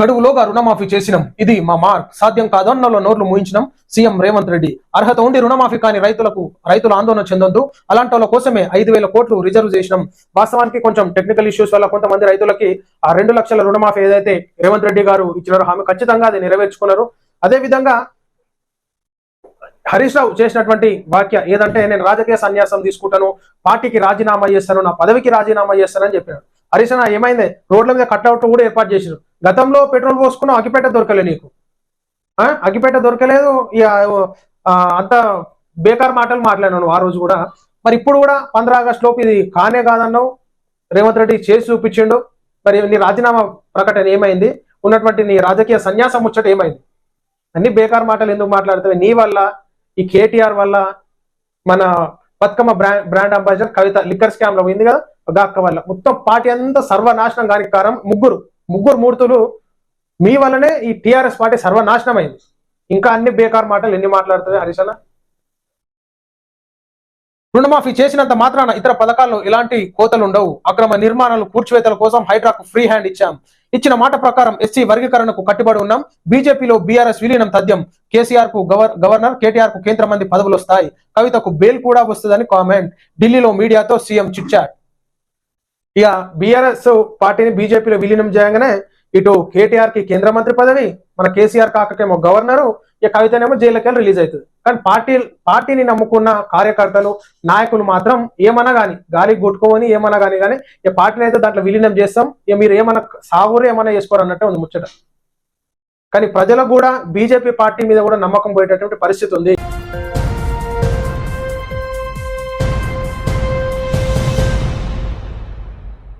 గడువులోగా రుణమాఫీ చేసినాం. ఇది మా మార్క్. సాధ్యం కాదన్నలో నోట్లు మూయించినాం సీఎం రేవంత్ రెడ్డి. అర్హత ఉండి రుణమాఫీ కాని రైతులకు రైతులు ఆందోళన చెందొద్దు. అలాంటి వాళ్ళ కోసమే ఐదు వేల కోట్లు రిజర్వ్ చేసినాం. వాస్తవానికి కొంచెం టెక్నికల్ ఇష్యూస్ వల్ల కొంతమంది రైతులకి ఆ రెండు లక్షల రుణమాఫీ ఏదైతే రేవంత్ రెడ్డి గారు ఇచ్చినారో హామీ ఖచ్చితంగా అది నెరవేర్చుకున్నారు. అదే విధంగా హరీష్ రావు చేసినటువంటి వాక్య ఏదంటే నేను రాజకీయ సన్యాసం తీసుకుంటాను పార్టీకి రాజీనామా చేస్తాను నా పదవికి రాజీనామా చేస్తానని చెప్పినాడు. హరీష్ ఏమైంది? రోడ్ల మీద కట్అవుట్ కూడా ఏర్పాటు చేసినారు గతంలో పెట్రోల్ పోసుకున్న అగిపేట దొరకలే నీకు. ఆ? అగిపేట దొరకలేదు. ఇక అంత బేకార్ మాటలు మాట్లాడినాను ఆ రోజు కూడా. మరి ఇప్పుడు కూడా పంద్రా ఆగస్ట్ లోపు ఇది కానే కాదన్నావు. రేవంత్ రెడ్డి చేసి చూపించిండు. మరి నీ రాజీనామా ప్రకటన ఏమైంది? ఉన్నటువంటి నీ రాజకీయ సన్యాసం ముచ్చట ఏమైంది? అన్ని బేకార్ మాటలు ఎందుకు మాట్లాడుతున్నాయి నీ వల్ల ఈ కేటీఆర్ వల్ల మన Bathukamma brand brand ambassador Kavitha liquor స్కామ్లో పోయింది కదా? గాక్క వల్ల. మొత్తం పార్టీ అంతా సర్వనాశనం కానికి కారణం ముగ్గురు. ముగ్గురు మూర్తులు మీ వల్లనే ఈ టిఆర్ఎస్ పార్టీ సర్వనాశనం అయింది ఇంకా అన్ని బేకార్ మాటలు ఎన్ని మాట్లాడుతుంది హరీష్ రుణమాఫీ చేసినంత మాత్రాన ఇతర పథకాల్లో ఎలాంటి కోతలు ఉండవు అక్రమ నిర్మాణాలు కూర్చివేతల కోసం హైడ్రాకు ఫ్రీ హ్యాండ్ ఇచ్చాం. ఇచ్చిన మాట ప్రకారం ఎస్సీ వర్గీకరణకు కట్టుబడి ఉన్నాం. బీజేపీలో బీఆర్ఎస్ విలీనం తథ్యం. కేసీఆర్కు గవర్నర్ కేటీఆర్కు కేంద్ర మంది పదవులు వస్తాయి. కవితకు బెయిల్ కూడా వస్తుందని కామెంట్. ఢిల్లీలో మీడియాతో సీఎం చిట్చాట్. ఇక బీఆర్ఎస్ పార్టీని బీజేపీలో విలీనం చేయగానే ఇటు కేటీఆర్కి కేంద్ర మంత్రి పదవి మన కేసీఆర్ కాకకేమో గవర్నరు ఇక కవితనేమో జైలుకెళ్ళి రిలీజ్ అవుతుంది. కానీ పార్టీ పార్టీని నమ్ముకున్న కార్యకర్తలు నాయకులు మాత్రం ఏమన్నా కానీ గాలి కొట్టుకోని ఏమన్నా కానీ కానీ ఇక పార్టీని అయితే దాంట్లో విలీనం చేస్తాం ఇక మీరు ఏమన్నా సాగురు ఏమన్నా చేసుకోరు అన్నట్టే ఉంది ముచ్చట. కానీ ప్రజలకు కూడా బీజేపీ పార్టీ మీద కూడా నమ్మకం పోయేటటువంటి పరిస్థితి ఉంది.